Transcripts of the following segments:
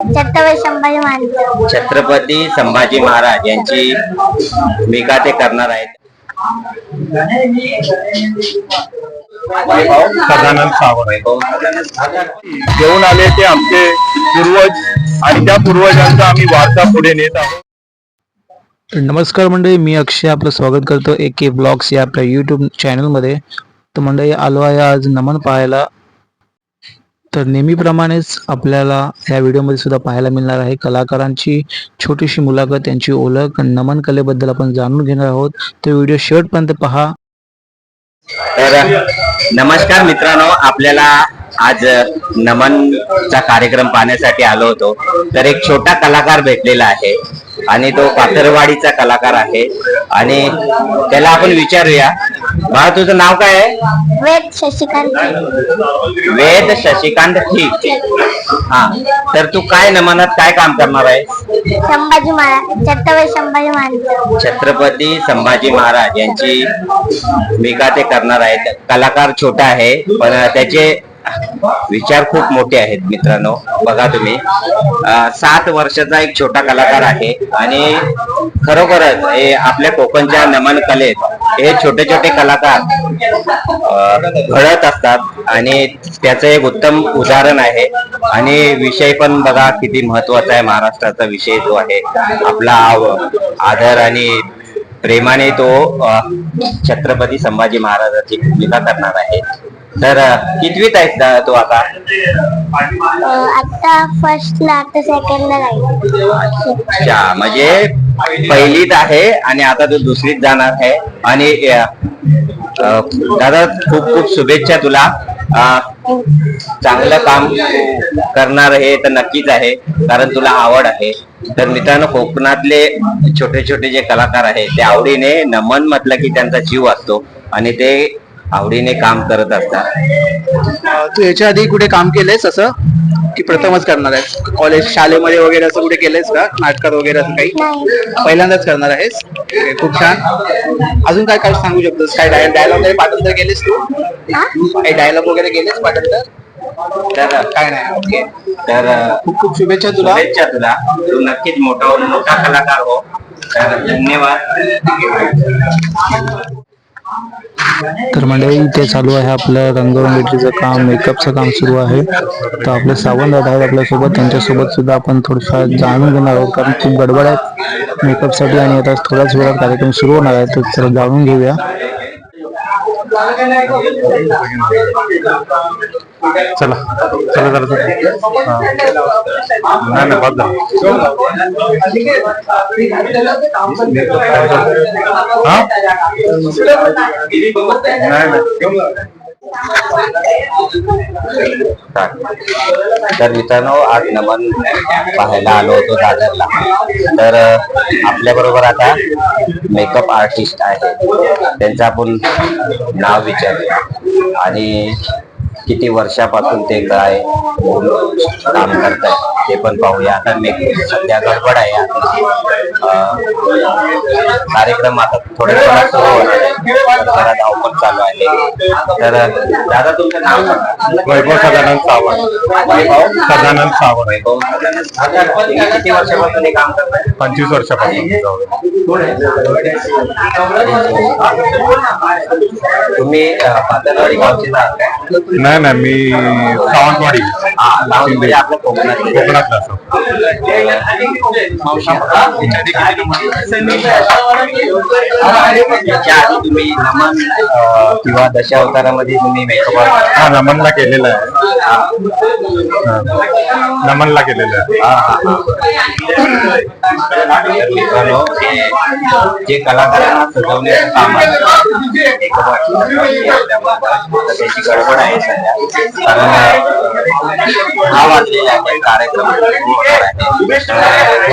छत्रपती संभाजी महाराज. छत्रपती संभाजी महाराज यांची भूमिका ते करणार आहेत. सदानंद सावंत. घेऊन आले ते आमचे पूर्वज आणि त्या पूर्वजांचा आम्ही वारसा पुढे नेत आहोत. नमस्कार मंडळी मी अक्षय आपलं स्वागत करतो ए के ब्लॉग्स या आपल्या यूट्यूब चॅनलमध्ये तर मंडळी आलो आहे आज नमन पाहायला. तर नेहमीप्रमाणेच आपल्याला या व्हिडिओमध्ये सुद्धा पाहायला मिळणार आहे. कलाकारांची छोटीशी मुलाखत त्यांची ओळख नमन कलेबद्दल आपण जाणून घेणार आहोत. तर व्हिडिओ शेवटपर्यंत पहा. तर नमस्कार मित्रांनो आपल्याला आज नमनचा कार्यक्रम पाहण्यासाठी आलो होतो. तर एक छोटा कलाकार भेटलेला आहे आणि तो पाथरवाडीचा कलाकार आहे. आणि त्याला आपण विचारूया बाळा तुझं नाव काय आहे? वेद शशिकांत. वेद शशिकांत ठीक. हा. तर तू काय नमनात काय काम करणार आहे? संभाजी महाराज छत्रपती संभाजी महाराज. छत्रपती संभाजी महाराज यांची भूमिका ते करणार आहेत कलाकार छोटा आहे पण त्याचे विचार खूप मोठे आहेत मित्रांनो. बघा तुम्ही. अं, सात वर्षाचा एक छोटा कलाकार आहे आणि खरोखरच हे आपल्या कोकणच्या नमन कलेत हे छोटे छोटे कलाकार घडत असतात आणि त्याचं एक उत्तम उदाहरण आहे. आणि विषय पण बघा किती महत्त्वाचा आहे. महाराष्ट्राचा विषय जो आहे आपला आव- आदर आणि प्रेमाने तो छत्रपती संभाजी महाराजाची भूमिका करणार आहे. तर कितवीत आहे दा- तो आता? आता फर्स्टला आता सेकंडला जाईल. अच्छा म्हणजे पहिलीत आहे आणि आता तो दुसरीत जाणार आहे. आणि अ, अ, दादा खूप खूप शुभेच्छा तुला. अ, चांगलं काम करणार हे तर नक्कीच आहे कारण तुला आवड आहे. तर मित्रांनो कोकणातले छोटे छोटे जे कलाकार आहेत ते आवडीने नमन म्हटलं की त्यांचा जीव असतो. आणि ते आवडीने काम करत असतात. तू याच्या आधी कुठे काम केलंयस असं? की प्रथमच करणार आहेस? कॉलेज शाळेमध्ये वगैरे असं कुठे केलंयस का? नाटकात वगैरे असं काही? नाही. पहिल्यांदाच करणार आहेस? खूप छान. अजून काय काय सांगू शकतोस? काय डायलॉग वगैरे पाठांतर केलेस तू? हा? काही डायलॉग वगैरे केलेस पाठांतर? तर काय नाही ओके. तर खूप खूप शुभेच्छा तुला. शुभेच्छा तुला. तू नक्कीच मोठा मोठा कलाकार हो. तर धन्यवाद. तर मंडळी इथे चालू आहे आपलं रंगरंगोटीचं काम मेकअपचं काम सुरू आहे. तर आपले सावंत दादा आहेत आपल्यासोबत. त्यांच्यासोबत सुद्धा आपण थोडंफार जाणून घेणार आहोत. कारण खूप गडबड आहे मेकअपसाठी आणि आता थोड्याच वेळात कार्यक्रम सुरू होणार आहे. तर चला जाणून घेऊया. चला चला चला चला नाही नाही बस हा? नाही नाही. तर मित्रांनो आज नमन पाहायला आलो होतो दादरला. तर आपल्या बरोबर आता मेकअप आर्टिस्ट आहे. त्यांचं आपण नाव विचारूया. आणि किती वर्षापासून ते काय काम करताय ते पण पाहूया. आता मेकअप सध्या गडबड आहे. कार्यक्रम आता आहे. जरा धावपळ चालू आहे. तर दादा तुमचं नाव वैभव सदानंद सावंत. वैभव सदानंद सावंत. वैभव सदानंद. किती वर्षापासून हे काम करताय? पंचवीस वर्षापासून तुम्ही पातळवाडी गावचे नाही नाही मी सावंतवाडी. म्हणजे आपल्या कोकणातले. कोकणातला असं. तुम्ही नमन किंवा दशावतारामध्ये तुम्ही मेकअप हा नमनला केलेलं आहे. हा. नमनला केलेलं आहे. हे जे कलाकारांना सजवण्याचं काम आहे आपल्याबरोबर त्याची गडबड आहे सध्या. कारण हा वाजलेला आहे कार्यक्रम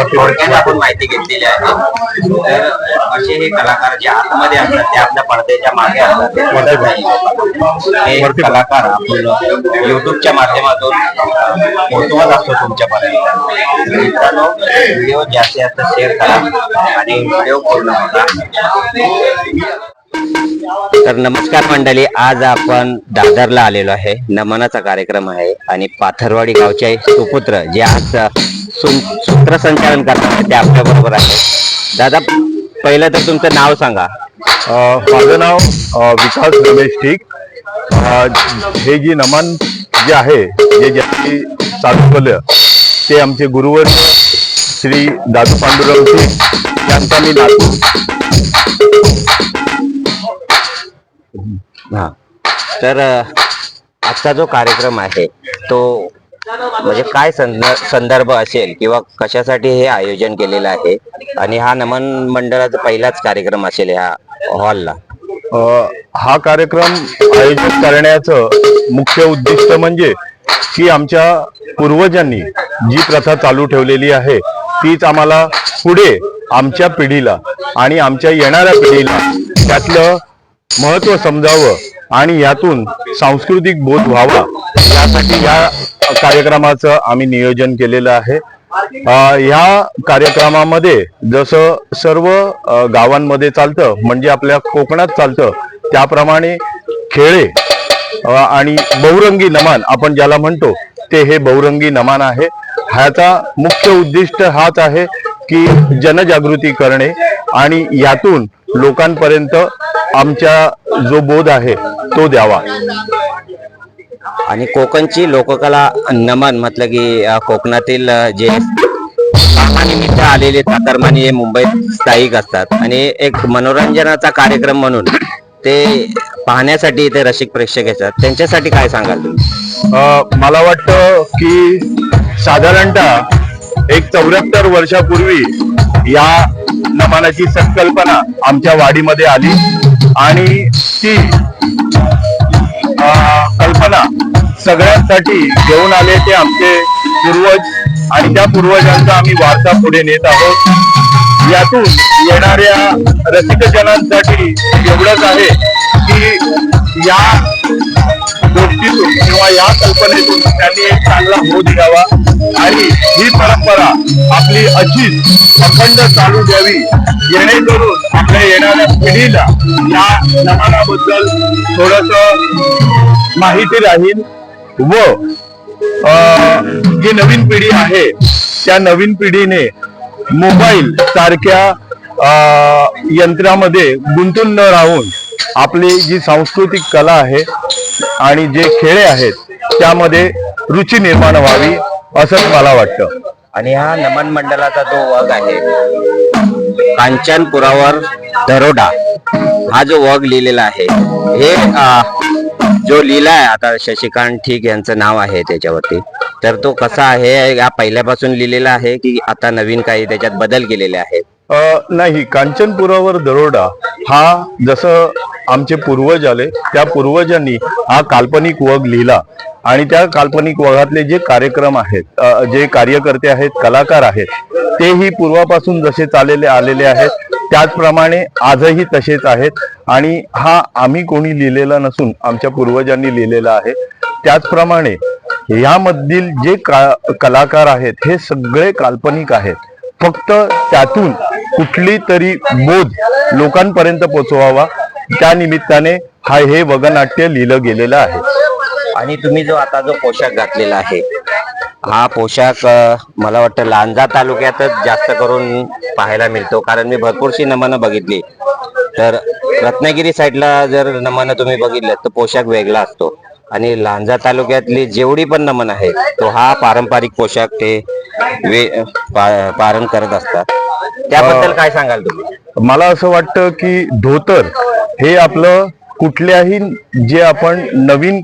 थोडक्यात आपण माहिती घेतलेली आहे. तर असे हे कलाकार जे आतमध्ये असतात ते आपल्या पडद्याच्या मागे असतात. ते दिसत नाही. हे कलाकार आपण युट्यूबच्या माध्यमातून अं, पोहोचवत असतो तुमच्यापर्यंत मित्रांनो व्हिडिओ जास्तीत जास्त शेअर करा आणि व्हिडिओ पूर्ण बघा. तर नमस्कार मंडळी आज आपण दादरला आलेलो आहे. नमनाचा कार्यक्रम आहे आणि पाथरवाडी गावचे सुपुत्र जे आज सूत्रसंचालन करणार ते आपल्या बरोबर आहे दादा पहिलं तर तुमचं नाव सांगा. माझं नाव विकास रमेश ठीक. हे जी नमन जे आहे जे ज्यांनी चालू ते आमचे गुरुवर श्री दादू पांडुरंग यांचा मी नातू. हा. तर आजचा जो कार्यक्रम आहे तो म्हणजे काय संदर्भ असेल किंवा कशासाठी हे आयोजन केलेलं आहे? आणि हा नमन मंडळाचा पहिलाच कार्यक्रम असेल ह्या हॉलला? हा कार्यक्रम आयोजित करण्याचं मुख्य उद्दिष्ट म्हणजे की आमच्या पूर्वजांनी जी प्रथा चालू ठेवलेली आहे तीच आम्हाला पुढे आमच्या पिढीला आणि आमच्या येणाऱ्या पिढीला त्यातलं महत्त्व समजावं आणि यातून सांस्कृतिक बोध व्हावा यासाठी या कार्यक्रमाचं आम्ही नियोजन केलेलं आहे. ह्या कार्यक्रमामध्ये जसं सर्व गावांमध्ये चालतं म्हणजे आपल्या कोकणात चालतं त्याप्रमाणे खेळे आणि बहुरंगी नमान आपण ज्याला म्हणतो ते हे बहुरंगी नमान आहे. ह्याचा मुख्य उद्दिष्ट हाच आहे की जनजागृती करणे आणि यातून लोकांपर्यंत आमच्या जो बोध आहे तो द्यावा. आणि कोकणची लोककला नमन म्हटलं की कोकणातील जे कामानिमित्त आलेले चाकरमानी हे मुंबईत स्थायिक असतात. आणि एक मनोरंजनाचा कार्यक्रम म्हणून ते पाहण्यासाठी इथे रसिक प्रेक्षक येतात. त्यांच्यासाठी काय सांगाल तुम्ही? अ, मला वाटतं की साधारणतः एक चौऱ्याहत्तर वर्षापूर्वी या नमानाची संकल्पना आमच्या वाडीमध्ये आली. आणि ती कल्पना सगळ्यांसाठी घेऊन आले ते आमचे पूर्वज. आणि त्या पूर्वजांचा आम्ही वारसा पुढे नेत आहोत. यातून येणाऱ्या रसिकजनांसाठी एवढंच आहे की या गोष्टीतून किंवा या कल्पनेतून त्यांनी एक चांगला बोध घ्यावा. आणि ही परंपरा आपली अशीच अखंड चालू द्यावी. जेणेकरून आपल्या येणाऱ्या पिढीला या नमानाबद्दल थोडस माहिती राहील व अं, जी नवीन पिढी आहे त्या नवीन पिढीने मोबाईल सारख्या अं, यंत्रामध्ये गुंतून न राहून आपली जी सांस्कृतिक कला आहे आणि जे खेळ आहेत त्यामध्ये रुची निर्माण व्हावी असं मला वाटतं. आणि हा नमन मंडळाचा जो वग आहे कांचनपुरावर दरोडा हा जो वग लिहिलेला आहे हे जो लिहिला आहे आता शशिकांत ठीक यांचं नाव आहे त्याच्यावरती तर तो कसा आहे या पहिल्यापासून लिहिलेला आहे की आता नवीन काही त्याच्यात बदल केलेले आहेत? नाही कांचनपुरावर दरोडा हा जसं आमचे पूर्वज आले. त्या पूर्वजांनी हा काल्पनिक वग लिहिला. आणि त्या काल्पनिक वगातले जे कार्यक्रम आहेत जे कार्यकर्ते आहेत कलाकार आहेत तेही पूर्वापासून जसे चाललेले आलेले आहेत त्याचप्रमाणे आजही तसेच आहेत. आणि हा आम्ही कोणी लिहिलेला नसून आमच्या पूर्वजांनी लिहिलेला आहे. त्याचप्रमाणे यामधील जे का कलाकार आहेत हे सगळे काल्पनिक आहेत. फक्त त्यातून कुठली तरी बोध लोकांपर्यंत पोचवावा. त्या निमित्ताने हा हे वगनाट्य लिहिलं गेलेलं आहे. आणि तुम्ही जो आता जो पोशाख घातलेला आहे हा पोशाख मला वाटतं लांजा तालुक्यातच जास्त करून पाहायला मिळतो. कारण मी भरपूरशी नमनं बघितली. तर रत्नागिरी साईडला जर नमनं तुम्ही बघितलं तर पोशाख वेगळा असतो. आणि लांजा तालुक्यातली जेवढी पण नमन आहेत तो हा पारंपरिक पोशाख ते वे पा- पारण करत असतात. त्याबद्दल काय सांगाल तुम्ही? मला असं वाटतं की धोतर हे आपलं कुठल्याही जे आपण नवीन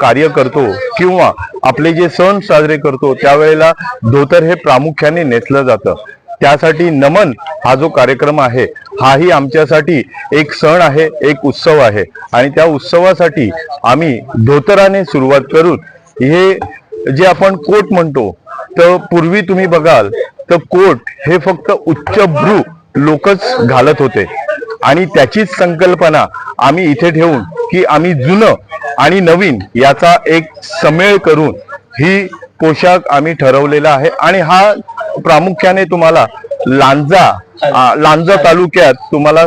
कार्य करतो किंवा आपले जे सण साजरे करतो त्यावेळेला धोतर हे प्रामुख्याने नेसलं जातं. त्यासाठी नमन हा जो कार्यक्रम आहे हाही आमच्यासाठी एक सण आहे एक उत्सव आहे. आणि त्या उत्सवासाठी आम्ही धोतराने सुरुवात करून हे जे आपण कोट म्हणतो तर पूर्वी तुम्ही बघाल तर कोट हे फक्त उच्चभ्रू लोकच घालत होते. आणि त्याचीच संकल्पना आम्ही इथे ठेवून की आम्ही जुनं आणि नवीन याचा एक समेळ करून ही पोशाख आम्ही ठरवलेला आहे. आणि हा प्रामुख्याने तुम्हाला लांजा लांजा तालुक्यात तुम्हाला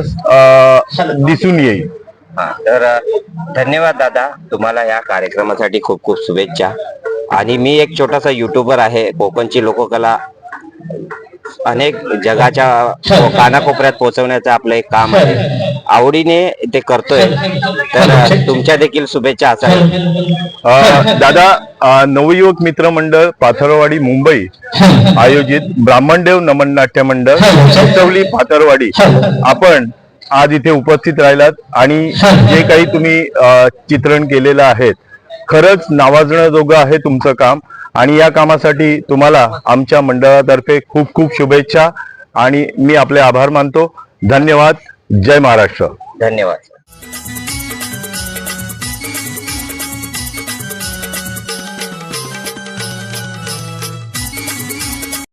दिसून येईल. तर धन्यवाद दादा. तुम्हाला या कार्यक्रमासाठी खूप खूप शुभेच्छा. आणि मी एक छोटासा युट्यूबर आहे कोकणची लोककला अनेक जगाच्या कानाकोपऱ्यात पोहोचवण्याचं आपलं एक काम आहे. आवडीने ते करतोय. तर तुमच्या देखील शुभेच्छा असाव्यात दादा नवयुवक मित्र मंडळ पाथरवाडी मुंबई आयोजित ब्राह्मणदेव नमन नाट्य मंडळ चितवली पाथरवाडी. आपण आज इथे उपस्थित राहिलात आणि जे काही तुम्ही चित्रण केलेलं आहे खरंच नावाजण्याजोगं आहे तुमचं काम. आणि या कामासाठी तुम्हाला आमच्या मंडळातर्फे खूप खूप शुभेच्छा. आणि मी आपले आभार मानतो. धन्यवाद. जय महाराष्ट्र. धन्यवाद.